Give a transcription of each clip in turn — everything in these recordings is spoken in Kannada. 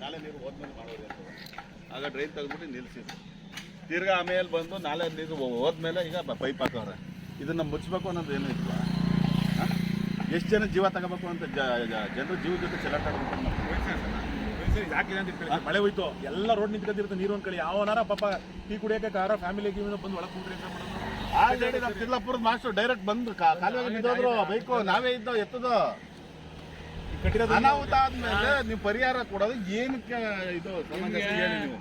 ನಾಲೆ ನೀರು ಹೋದ್ಮೇಲೆ ಅಂತ ಆಗ ಡ್ರೈನ್ ತೆಗೆದ್ಬಿಟ್ಟು ನಿಲ್ಸಿದ್ರು. ತಿರ್ಗಾ ಆಮೇಲೆ ಬಂದು ನಾಳೆ ನೀರು ಹೋದ್ಮೇಲೆ ಈಗ ಪೈಪ್ ಹಾಕವ್ರೆ. ಇದನ್ನ ಮುಚ್ಚಬೇಕು ಅನ್ನೋದು ಏನೂ ಇಲ್ವಾ ಎಷ್ಟು ಜನ ಜೀವ ತಗೋಬೇಕು ಅಂತ ಜನರು ಜೀವ ಜೊತೆ ಚೆಲ್ಲಾಟ ಅಂತ ಮಳೆ ಹೋಯ್ತು. ಎಲ್ಲ ರೋಡ್ ನಿಂತ್ಕೊಂಡಿರುತ್ತೆ ನೀರು ಒಂದ್ ಯಾವನಾರ ಪಾಪ ಟೀ ಕುಡಿಯಕ್ಕೆ ಕಾರ ಫ್ಯಾಮಿಲಿ ಬಂದು ಒಳಗೆ ಕುಂತ್ರಿ ಅಂತ ಮಾಡೋದು ತಿರ್ಲಾಪುರದ ಮಾಸ್ಟರ್ ಡೈರೆಕ್ಟ್ ಬಂದು ಕಾ- ಕಾಲುವೆಗೆ ಬಿದ್ದೋದ್ರು ಬೈಕು ನಾವೇ ಇದ್ದೋ ಎತ್ತದು. ಕಟ್ಟಿರೋದು ಅನಾಹುತ ಆದ್ಮೇಲೆ ನೀವು ಪರಿಹಾರ ಕೊಡೋದು ಏನಕ್ಕೆ ಇದು ನೀವು?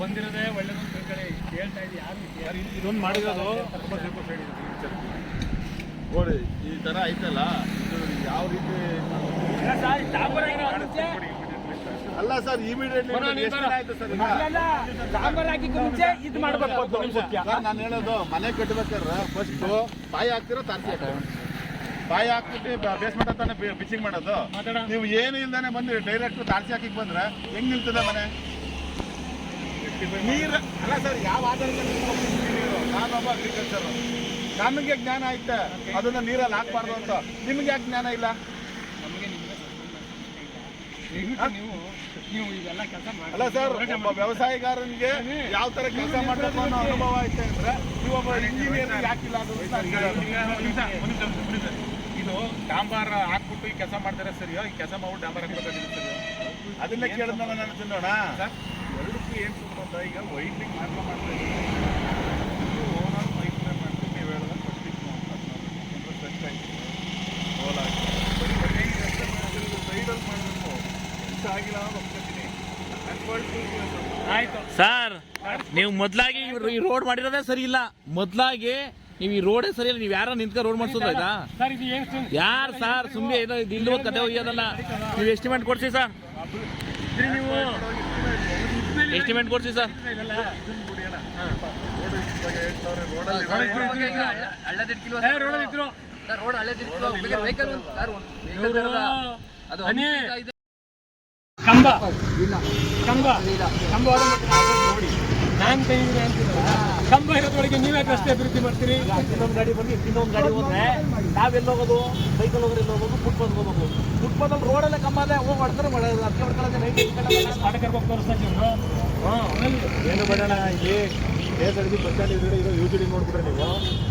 ಬಂದಿರೋದೇ ಒಳ್ಳೇದು ಕೇಳ್ತಾ ಕಡೆ ಹೇಳ್ತಾ ಇದ್ದೀವಿ ಯಾರು ಇದೊಂದು ಮಾಡಿರೋದು. ನೋಡಿ ಈ ತರ ಐತಲ್ಲ ಇದು ಯಾವ ರೀತಿ ಅಲ್ಲ ಸರ್ ಇಮಿಡಿಯೇಟ್ಲಿ ಆಯ್ತು ಸರ್ ಇದು ಮಾಡ್ಬೇಕು ಸರ್ ನಾನು ಹೇಳೋದು ಮನೆ ಕಟ್ಟಬೇಕಾದ್ರೆ ಫಸ್ಟ್ ಬಾಯಿ ಹಾಕ್ತಿರೋ ತಾರ್ಸಿ ಬಾಯಿ ಹಾಕ್ಬಿಟ್ಟು ಬೇಸ್ಮೆಂಟ್ ಅಂತಾನೆ ಪಿಚಿಂಗ್ ಮಾಡೋದು. ನೀವು ಏನು ಇಲ್ದಾನೆ ಬಂದ್ರಿ ಡೈರೆಕ್ಟ್ ತಾರ್ಸಿ ಹಾಕಿ ಬಂದ್ರೆ ಹೆಂಗ್ ನಿಲ್ತದ ಮನೆ? ನೀರು ಅಲ್ಲ ಸರ್ ಯಾವ ಆಧಾರದಲ್ಲಿ ನಾನೊಬ್ಬ ಅಗ್ರಿಕಲ್ಚರ್ ನಮಗೆ ಜ್ಞಾನ ಐತೆ. ಅದನ್ನ ನೀರಲ್ಲಿ ಹಾಕ್ಬಾರ್ದು ಅಂತ. ನಿಮ್ಗೆ ಯಾಕೆ ಜ್ಞಾನ ಇಲ್ಲ? ನೀವು ನೀವು ಇದೆಲ್ಲ ಕೆಲಸ ಮಾಡಿ. ಅಲ್ಲ ಸರ್ ನಮ್ಮ ವ್ಯವಸಾಯಗಾರನಿಗೆ ಯಾವ ತರ ಕೆಲಸ ಮಾಡಬೇಕು ಅನ್ನೋ ಅನುಭವ ಐತೆ ಅಂದ್ರೆ ನೀವು ಒಬ್ಬ ಇಂಜಿನಿಯರ್ ಯಾಕಿಲ್ಲ ಅದು. ಇದು ಡಾಂಬಾರ್ ಹಾಕ್ಬಿಟ್ಟು ಈ ಕೆಲಸ ಮಾಡ್ತಾರೆ ಸರಿಯೋ? ಈ ಕೆಲಸ ಮಾಡ್ಬಿಟ್ಟು ಡಾಂಬಾರ್ ಹಾಕ್ಬೇಕಾಗಿಲ್ಲ ಸರಿಯೋ? ಅದನ್ನೇ ಕೇಳಿದ್ನಲ್ಲ ನಾನು ತಿನ್ನೋಣ. ಸರ್ ಎರಡಕ್ಕೂ ಏನು ಸುತ್ತ ಈಗ ವೈಡ್ನಿಂಗ್ ಮಾತ್ರ ಮಾಡ್ತಾ ಇದ್ದೀವಿ ಓವರಾಲ್ ಪೈಪ್ಲೈನ್ ಮಾಡ್ತೀವಿ ನೀವು ಹೇಳಿದ್ರೆ ಕೊಡ್ತಿತ್ತು ಅಂತ ಸೆಟ್ ಆಯ್ತು ಹೋಲ್ ಆಗಿ ಬರೀ ಒಳ್ಳೆ ಸೈಡಲ್ಲಿ ಮಾಡಬೇಕು ಕೆಲಸ ಆಗಿಲ್ಲ ಅನ್ನೋದು ಒಪ್ಕೊತೀನಿ ಅನ್ಫಾರ್ಚುನೇಟ್ ಆಯ್ತು ಸರ್ ನೀವು ಮೊದ್ಲಾಗಿ ಈ ರೋಡ್ ಮಾಡಿರೋದೇ ಸರಿ ಇಲ್ಲ ಮೊದ್ಲಾಗಿ ನೀವು ಈ ರೋಡೇ ಸರಿ ಇಲ್ಲ ನೀವು ಯಾರ ನಿಂತ್ಕೊಂಡು ರೋಡ್ ಮಾಡ್ಸೋದು ಆಯ್ತಾ? ಸರ್ ಇದು ಏನು ಸುಮ್- ಯಾರು ಸರ್ ಸುಮ್ಮನೆ ಏನೋ ಇದು ಇಲ್ಲೋ ಕತೆ ಹೋಗ್ಯದಲ್ಲ? ನೀವು ಎಸ್ಟಿಮೇಟ್ ಕೊಡ್ಸಿ ಸರ್ ನೀವು ಎಸ್ಟಿಮೇಟ್ ಕೊಡ್ಸಿ ಸರ್ ರೋಡ್ ಹಳ್ಳದಿರ್ಕಿಲ್ವ ವೆಹಿಕಲ್ ಅದು ಕಂಬ. ಇಲ್ಲ. ಕಂಬ. ಇಲ್ಲ. ಕಂಬ ನೋಡಿ. ನಾನು ತೆಗೆದಿದೆ ಅಂತಿರಲ್ಲ ಕಂಬ ಇರೋದ್ರೊಳಗೆ ನೀವೇ ರಸ್ತೆ ಅಭಿವೃದ್ಧಿ ಮಾಡ್ತೀರಿ? ಇನ್ನೊಂದು ಗಾಡಿ ಬಂದು ಇನ್ನೊಂದು ಗಾಡಿ ಹೋದ್ರೆ ನಾವೆಲ್ಲ ಹೋಗೋದು? ಸೈಕಲ್ ಹೋಗೋದು ಎಲ್ಲ ಹೋಗೋದು? ಫುಟ್ಪಾತ್ ಹೋಗೋದು ಫುಟ್ಪಾತಲ್ಲಿ ರೋಡಲ್ಲೇ ಕಂಬ ಅದೇ ಹೋಗಿ ಹೊಡ್ತಾರೆ ಅದಕ್ಕೆ ಹೊಡ್ಕೊಳ್ಳೋದು ನೈಟ್ ಸ್ಫಾಟಕರ್ ಹೋಗಿ ತೋರಿಸ್ತಾ ಇದ್ರು ಏನು ಬೇಡಣ ಇಲ್ಲಿ S R T bus stand ಎದುರುಗಡೆ ಇರೋ ಯು ಡಿ ನೋಡ್ಬಿಟ್ರೆ ನೀವು.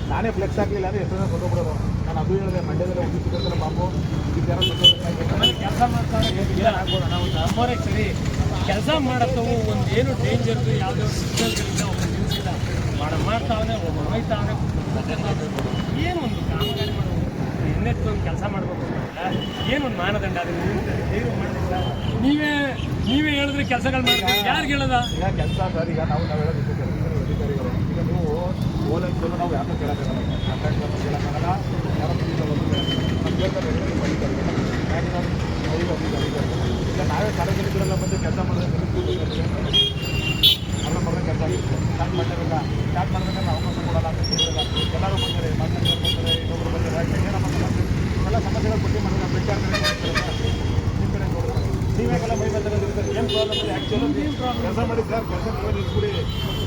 ನಾನೇ ಫ್ಲೆಕ್ಸ್ ಆಗಲಿಲ್ಲ ಅಂದ್ರೆ ಎಷ್ಟು ಜನ ಕೊಂಡೋಗ್ಬಿಡೋದು ನಾನು ಅದು ಹೇಳಿದೆ ಮಂಡ್ಯದಲ್ಲಿ ಒಂದು ಸಿಕ್ಕಂತಾರೆ ಕೆಲಸ ಮಾಡ್ತಾರೆ ನಾವು ನಮ್ಮವರೇ ಸರಿ ಕೆಲಸ ಮಾಡತ್ತವು ಒಂದು ಏನು ಡೇಂಜರ್ ಯಾವುದೇ ಒಂದು ಸಿಗ್ನಲ್ಗಳಿಲ್ಲ ಒಂದು ನಿಲ್ಸಿಲ್ಲ ಮಾಡ ಒಬ್ಬ ಹೋಯ್ತಾವನೆ ಏನು ಒಂದು ಕಾಮಗಾರಿ ಮಾಡಬೇಕು ಇನ್ನೆಷ್ಟು ಒಂದು ಕೆಲಸ ಮಾಡಬೇಕು ಏನು ಒಂದು ಮಾನದಂಡ ಅದನ್ನು ಏನು ಮಾಡಲಿಲ್ಲ ನೀವೇ ನೀವೇ ಹೇಳಿದ್ರೆ ಕೆಲಸಗಳು ಮಾಡ್ತೀವಿ ಯಾರು ಹೇಳದ ಈಗ ಕೆಲಸ ಸರ್ ಈಗ ನಾವು ನಾವು ಹೇಳೋದು ಅಧಿಕಾರಿಗಳು ಈಗ ನೀವು ಓಲೈಸಲು ನಾವು ಯಾರನ್ನೂ ಕೇಳೋಕ್ಕಾಗಲ್ಲ ಕಾಂಟ್ರಾಕ್ಟರ್ನ ಕೇಳೋಕ್ಕಾಗಲ್ಲ ಯಾರೋ ನಮ್ಮ ಕೇಳ್ತಾರೆ ನೀವು ಬೈತಾರೆ ಯಾಕೆ ನಾವು ಐದು ಅಧಿಕಾರಿಗಳು ಈಗ ನಾವೇ ಸಾರ್ವಜನಿಕರೆಲ್ಲ ಬಂದು ಕೆಲಸ ಮಾಡಿದ್ರೆ ಅಲ್ಲ ಮಾಡಿದ್ರೆ ಕೆಲಸ ಸ್ಟಾರ್ಟ್ ಮಾಡಿರಲ್ಲ ಸ್ಟಾರ್ಟ್ ನಾವು ಅವಕಾಶ ಕೊಡಲ್ಲ ಅಂತ ಹೇಳಿರಲ್ಲ ಎಲ್ಲರೂ ಬರ್ತಾರೆ ಮಾತಾಡ್ತಾರೆ ಬರ್ತಾರೆ ಇನ್ನೊಬ್ಬರು ಬರ್ತಾರೆ ಮಾಡ್ತಾರೆ ಎಲ್ಲ ಸಮಸ್ಯೆಗಳ ಬಗ್ಗೆ ನಾವು ಬೆಟ್ಟ ನಿಮ್ಮ ಕಡೆ ನೋಡ್ತಾರೆ ನೀವೇಗೆಲ್ಲ ಮೈ ಬಂದಿರೋದು? ಕೆಲಸ ಮಾಡಿ ಸರ್, ಕೆಲಸ ಮಾಡಿ ನಿಲ್ಸ್ಬಿಡಿ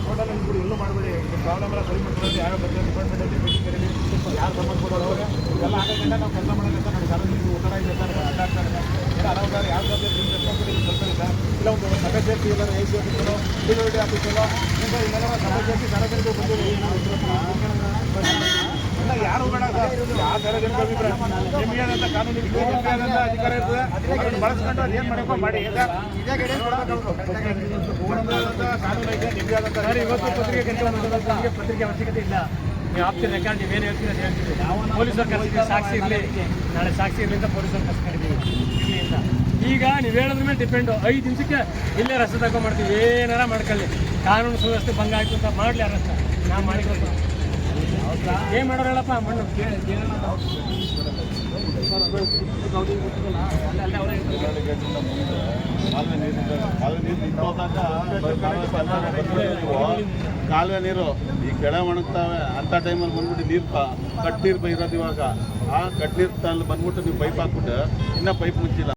ಟೋಟಲ್ ನಿಲ್ಸ್ಬಿಡಿ ಎಲ್ಲೂ ಮಾಡಬೇಡಿ. ಪ್ರಾಬ್ಲಮ್ ಎಲ್ಲ ಸರಿ ಮಾಡ್ಕೊಳ್ಳಿ ಬರ್ತಾರೆ ಡಿಪಾರ್ಟ್ಮೆಂಟಲ್ಲಿ ಮೀಟಿಂಗ್ ಕರೀಲಿ ಯಾರು ಸಂಬಂಧ ಕೊಡೋರು ಎಲ್ಲ ಆಗಂಗಿಲ್ಲ ನಾವು ಕೆಲಸ ಮಾಡೋದಂತ ನೋಡಿ ಸಾರ್ವಜನಿಕ ಉತ್ತರ ಇದೆ ಸರ್ ಅಡ್ಡಾಡ್ತಾರೆ ಯಾವ ಜೊತೆ ನಿಮ್ಮ ರೆಸ್ಪಾನ್ಸಿಬಿಲಿಟಿ ಕಲ್ತಾರೆ ಸರ್. ಇಲ್ಲ, ಒಂದು ಸಭೆ ಸೇರಿಸಿ ಇಲ್ಲ A C officer D officer ಇಲ್ಲ ಇಲ್ಲೆಲ್ಲ ಸಭೆ ಸೇರಿಸಿ ಸಾರ್ವಜನಿಕರು ಇಲ್ಲ ಯಾರು ಇವತ್ತು ಪತ್ರಿಕೆ ಪತ್ರಿಕೆ ಅವಶ್ಯಕತೆ ಇಲ್ಲ. ನೀವು ಪೊಲೀಸರು ಸಾಕ್ಷಿ ಇರಲಿ. ನಾಳೆ ಸಾಕ್ಷಿ ಇರಲಿ ಅಂತ ಪೊಲೀಸರು ಕರ್ಸ್ಕೊಂಡಿದ್ದೀವಿ ಇಲ್ಲಿ ಅಂತ ಈಗ ನೀವು ಹೇಳಿದ್ರ ಮೇಲೆ ಡಿಪೆಂಡು ಐದು ನಿಮಿಷಕ್ಕೆ ಇಲ್ಲೇ ರಸ್ತೆ ತಗೊಂಡ್ಬರ್ತೀವಿ ಏನಾರ ಮಾಡ್ಕೊಳ್ಳಿ. ಕಾನೂನು ಸುವ್ಯವಸ್ಥೆ ಭಂಗ ಆಯಿತು ಅಂತ ಮಾಡಲಿ ಅರಸ್ತ ನಾವು ಮಾಡಿಕೊಡ್ತೀವಿ. ಏನ್ ಮಾಡೋರು ಹೇಳಪ್ಪ, ಮಣ್ಣು. ಕಾಲುವೆ ನೀರು, ಈ ಕೆಳ ಒಣಗ್ತಾವೆ ಅಂಥ ಟೈಮಲ್ಲಿ ಬಂದ್ಬಿಟ್ಟು ನೀರು ಕಟ್ ನೀರು ಇರೋದು ಇವಾಗ. ಆ ಕಟ್ ನೀರು ಬಂದ್ಬಿಟ್ಟು ನೀವು ಪೈಪ್ ಹಾಕ್ಬಿಟ್ಟು ಇನ್ನೂ ಪೈಪ್ ಮುಚ್ಚಿಲ್ಲ.